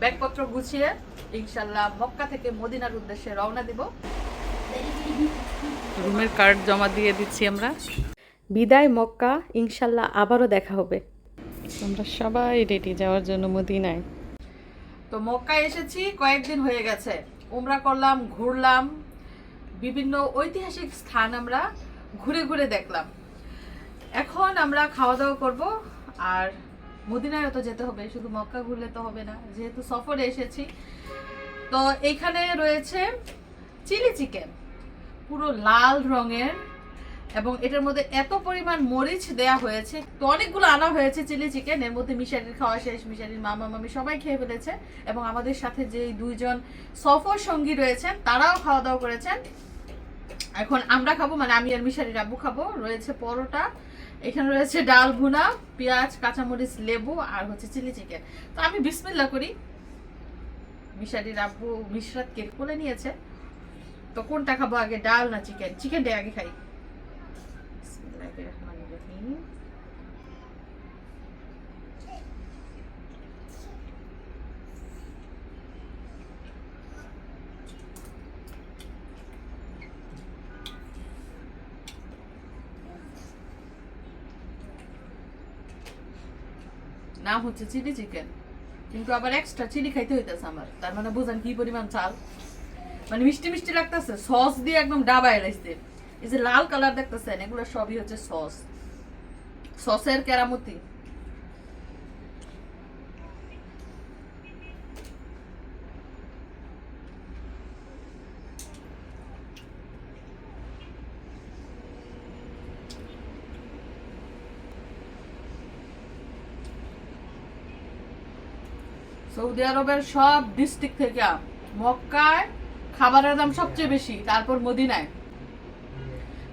ব্যাগপত্র গুছিয়ে ইনশাল্লাহ মক্কা থেকে মদিনার উদ্দেশ্যে রওনা দিব। রুমের কার্ড জমা দিয়ে দিচ্ছি আমরা। বিদায় মক্কা ইনশাল্লাহ আবারও দেখা হবে। আমরা সবাই রেডি যাওয়ার জন্য মদিনায়। তো মক্কায় এসেছি কয়েকদিন হয়ে গেছে। উমরা করলাম ঘুরলাম বিভিন্ন ঐতিহাসিক স্থান আমরা ঘুরে ঘুরে দেখলাম। এখন আমরা খাওয়া দাওয়া করব আর মদিনায় তো যেতে হবে, শুধু মক্কা ঘুরলে তো হবে না। যেহেতু সফরে এসেছি, তো এইখানে রয়েছে চিলি চিকেন, পুরো লাল রঙের, এবং এটার মধ্যে এত পরিমাণ মরিচ দেয়া হয়েছে। তো অনেকগুলো আনা হয়েছে চিলি চিকেন, এর মধ্যে মিশারির খাওয়া শেষ, মিশারির মামা, মামি সবাই খেয়ে ফেলেছে, এবং আমাদের সাথে যে দুইজন সফর সঙ্গী রয়েছেন, তারাও খাওয়া দাওয়া করেছেন। এখন আমরা খাব মানে আমি আর মিশারির আব্বু খাব, রয়েছে পরোটা এখানে রয়েছে ডাল ভুনা, পেঁয়াজ, কাঁচামরিচ, লেবু আর হচ্ছে চিলি চিকেন। তো আমি বিসমিল্লা করি। মিশারির আব্বু মিশরাতকে কোলে নিয়েছে। তো কোনটা খাব আগে, ডাল না চিকেন? চিকেনটাই আগে খাই। নাম হচ্ছে চিলি চিকেন। কিন্তু আবার এক্সট্রা চিলি খাইতে হইতেছে আমার। তার মানে বোঝান কি পরিমাণ চাল? মানে মিষ্টি মিষ্টি লাগতেছে। সস দিয়ে একদম ডাবায় রাখছে এই যে লাল কালার দেখতেছেন, এগুলো সবই হচ্ছে সস। সসের কেরামতি। সৌদি আরবের সব ডিস্ট্রিক্ট থেকে মক্কায় খাবারের দাম সবচেয়ে বেশি, তারপর মদিনায়।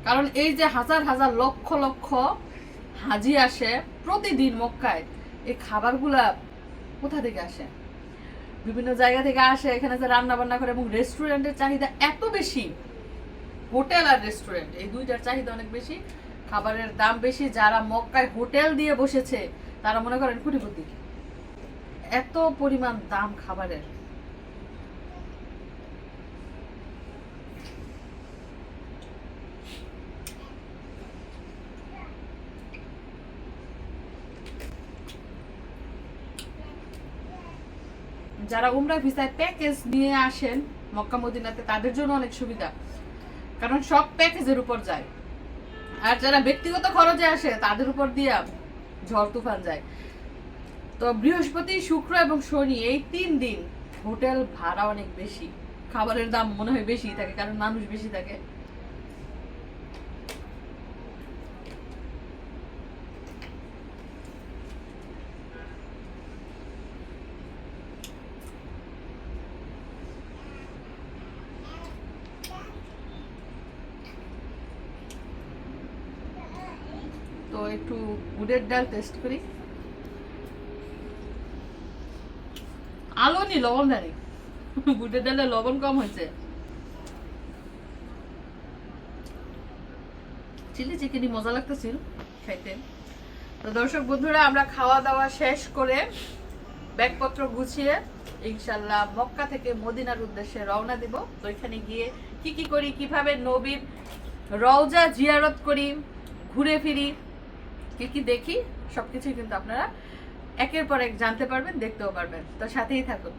কারণ এই যে হাজার হাজার লক্ষ লক্ষ হাজি আসে প্রতিদিন মক্কায়, এই খাবারগুলা কোথা থেকে আসে? বিভিন্ন জায়গা থেকে আসে, এখানে যে রান্না বান্না করে এবং রেস্টুরেন্টের চাহিদা এত বেশি, হোটেল আর রেস্টুরেন্ট এই দুইটার চাহিদা অনেক বেশি। খাবারের দাম বেশি, যারা মক্কায় হোটেল দিয়ে বসেছে, তারা মনে করেন কোটিপতি এত পরিমাণ দাম খাবারের। যারা উমরা ভিসায় প্যাকেজ নিয়ে আসেন মক্কা মদিনাতে, তাদের জন্য অনেক সুবিধা। কারণ সব প্যাকেজের উপর যায়। আর যারা ব্যক্তিগত খরচে আসে, তাদের উপর দিয়ে ঝড় তুফান যায়। তো বৃহস্পতি, শুক্র এবং শনি এই তিন দিন হোটেল ভাড়া অনেক বেশি। খাবারের দাম মনে হয় বেশি থাকে, কারণ মানুষ বেশি থাকে। তো একটু উডের ডাল টেস্ট করি। আলো নি, লবণ জানি বুটের ডালে লবণ কম হয়েছে চিলি চিকেনই মজা লাগতেছিল খাইতে। তো দর্শক বন্ধুরা, আমরা খাওয়া দাওয়া শেষ করে ব্যাগপত্র গুছিয়ে ইনশাল্লাহ মক্কা থেকে মদিনার উদ্দেশ্যে রওনা দিব। তো এখানে গিয়ে কি কি করি, কীভাবে নবীর রওজা জিয়ারত করি, ঘুরে ফিরি, কি কি দেখি, সবকিছুই কিন্তু আপনারা একের পর এক জানতে পারবেন দেখতেও পারবেন। তো সাথেই থাকুন।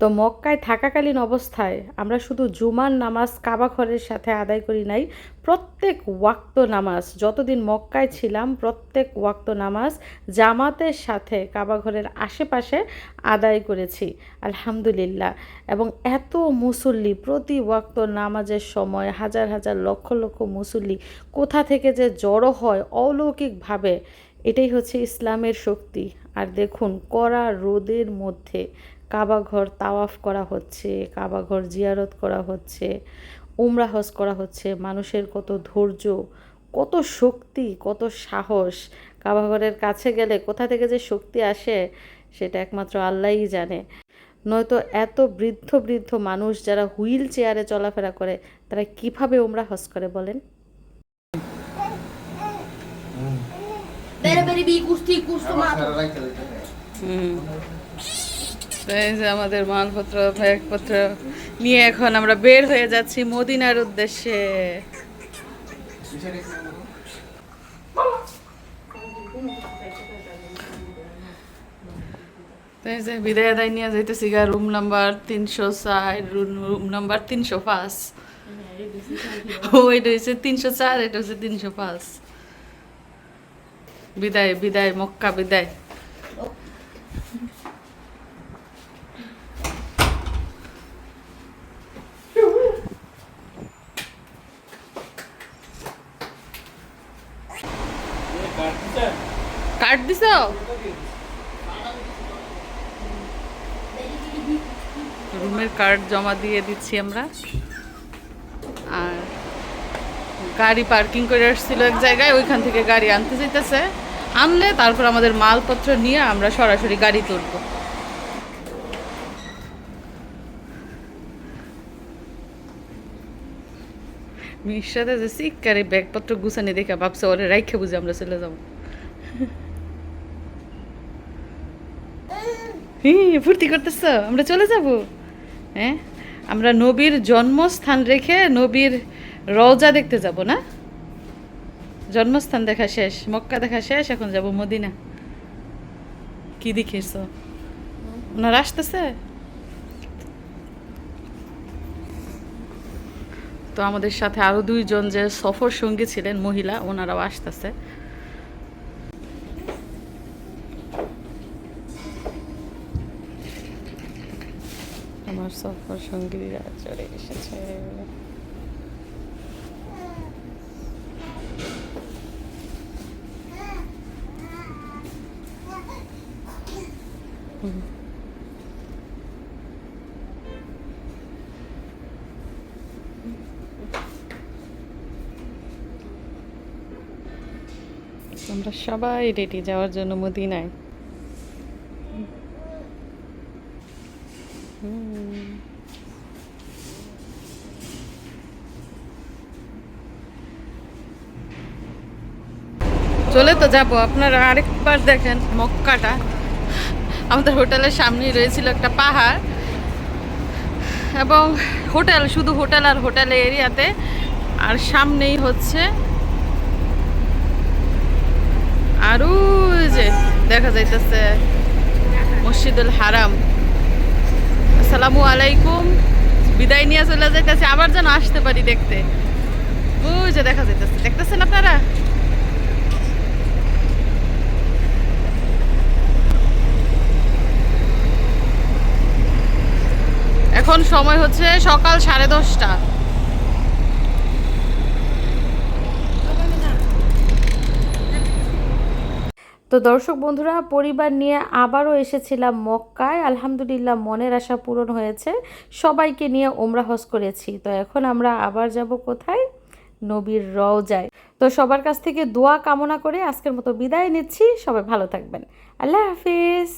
তো মক্কায় থাকাকালীন অবস্থায় আমরা শুধু জুমার নামাজ কাবাঘরের সাথে আদায় করি নাই, প্রত্যেক ওয়াক্ত নামাজ, যতদিন মক্কায় ছিলাম, প্রত্যেক ওয়াক্ত নামাজ জামাতের সাথে কাবাঘরের আশেপাশে আদায় করেছি, আলহামদুলিল্লাহ। এবং এত মুসল্লি প্রতি ওয়াক্ত নামাজের সময় হাজার হাজার লক্ষ লক্ষ মুসল্লি কোথা থেকে যে জড়ো হয় অলৌকিকভাবে, এটাই হচ্ছে ইসলামের শক্তি। আর দেখুন, কড়া রোদের মধ্যে কাবা ঘর তাওয়াফ করা হচ্ছে কাবা ঘর জিয়ারত করা হচ্ছে উমরা হজ করা হচ্ছে। মানুষের কত ধৈর্য কত শক্তি কত সাহস। কাবা ঘরের কাছে গেলে কোথা থেকে যে শক্তি আসে সেটা একমাত্র আল্লাহই জানে। নয়তো এত বৃদ্ধ বৃদ্ধ মানুষ যারা হুইল চেয়ারে চলাফেরা করে তারা কীভাবে উমরা হজ করে বলেন? Bere যে আমাদের মালপত্র, ব্যাগপত্র নিয়ে এখন আমরা বের হয়ে যাচ্ছি মদিনার উদ্দেশ্যে। বিদায় নিয়ে রুম নাম্বার তিনশো চার রুম নাম্বার তিনশো পাঁচ। ওইটা হচ্ছে তিনশো চার, এটা হচ্ছে তিনশো পাঁচ। বিদায় বিদায়, মক্কা বিদায়। কার্ড দিছ? রুমের কার্ড জমা দিয়ে দিচ্ছি আমরা। আর গাড়ি পার্কিং করে আসছিল এক জায়গায়, ওইখান থেকে গাড়ি আনতে যেতেছে আনলে তারপর আমাদের মালপত্র নিয়ে আমরা সরাসরি গাড়ি তুলব। মিশাতে যে শিক্ষারে ব্যাগপত্র গুছানি দেখে ভাবছে, ওরে রাইখে বুঝে আমরা চলে যাব। হি, ফুর্তি করতেছ? আমরা চলে যাব? হ্যাঁ? আমরা নবীর জন্মস্থান রেখে নবীর রওজা দেখতে যাব, না? জন্মস্থান দেখা শেষ, মক্কা দেখা শেষ, এখন যাব মদিনা। কি দেখিস ওনারা আসতেছে? তো আমাদের সাথে আরও দুইজন যে সফর সঙ্গী ছিলেন, মহিলা, ওনারাও আসতেছে। আমার সফর সঙ্গীরা চলে এসেছে। আমরা সবাই রেডি যাওয়ার জন্য মদিনায়। চলে তো যাব, আপনারা আরেকবার দেখেন মক্কাটা। আমাদের হোটেলের সামনেই রয়েছিল একটা পাহাড়। এবং হোটেল, শুধু হোটেল আর হোটেল এরিয়াতে। আর সামনেই হচ্ছে আর ওই যে দেখা যাইতেছে মসজিদুল হারাম। আসসালামু আলাইকুম। বিদায় নিয়ে চলে যাইতেছে, আবার যেন আসতে পারি দেখতে। যে দেখা যাইতেছে, দেখতেছেন আপনারা? এখন সময় হচ্ছে সকাল সাড়ে দশটা। তো দর্শক বন্ধুরা, পরিবার নিয়ে আবারও এসেছিলাম মক্কায়। আলহামদুলিল্লাহ মনের আশা পূরণ হয়েছে। সবাইকে নিয়ে ওমরা হজ করেছি। তো এখন আমরা আবার যাব কোথায়? নবীর রওজায়। তো সবার কাছ থেকে দোয়া কামনা করে আজকের মতো বিদায় নিচ্ছি। সবাই ভালো থাকবেন। আল্লাহ হাফিজ।